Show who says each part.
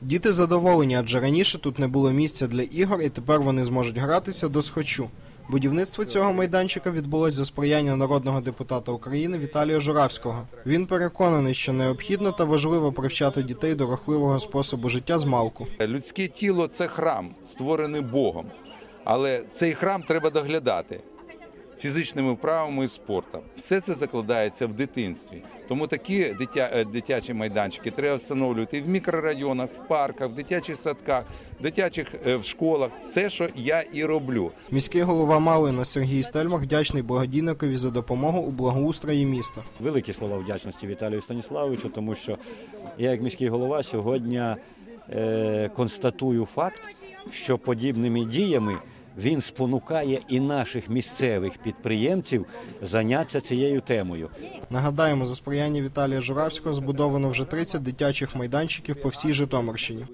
Speaker 1: Діти задоволені, адже раніше тут не було місця для ігор, і тепер вони зможуть гратися до схочу. Будівництво цього майданчика відбулось за сприяння народного депутата України Віталія Журавського. Він переконаний, що необхідно та важливо привчати дітей до рахливого способу життя з малку.
Speaker 2: Людське тіло це храм, створений Богом. Але цей храм треба доглядати фізичними вправами і спортом. Все це закладається в дитинстві. Тому такі дитя, е, дитячі майданчики треба встановлювати в мікрорайонах, в парках, в дитячих садках, в дитячих е, в школах. Це що я і роблю.
Speaker 1: Міський голова Малина Сергій Стельмах вдячний благодійникові за допомогу у благоустрої міста.
Speaker 3: Великі слова вдячності Віталію Станіславовичу, тому що я, як міський голова, сьогодні е, констатую факт, що подібними діями він спонукає і наших місцевих підприємців зайнятися цією темою.
Speaker 1: Нагадаємо, за сприяння Віталія Журавського збудовано вже 30 дитячих майданчиків по всій Житомирщині.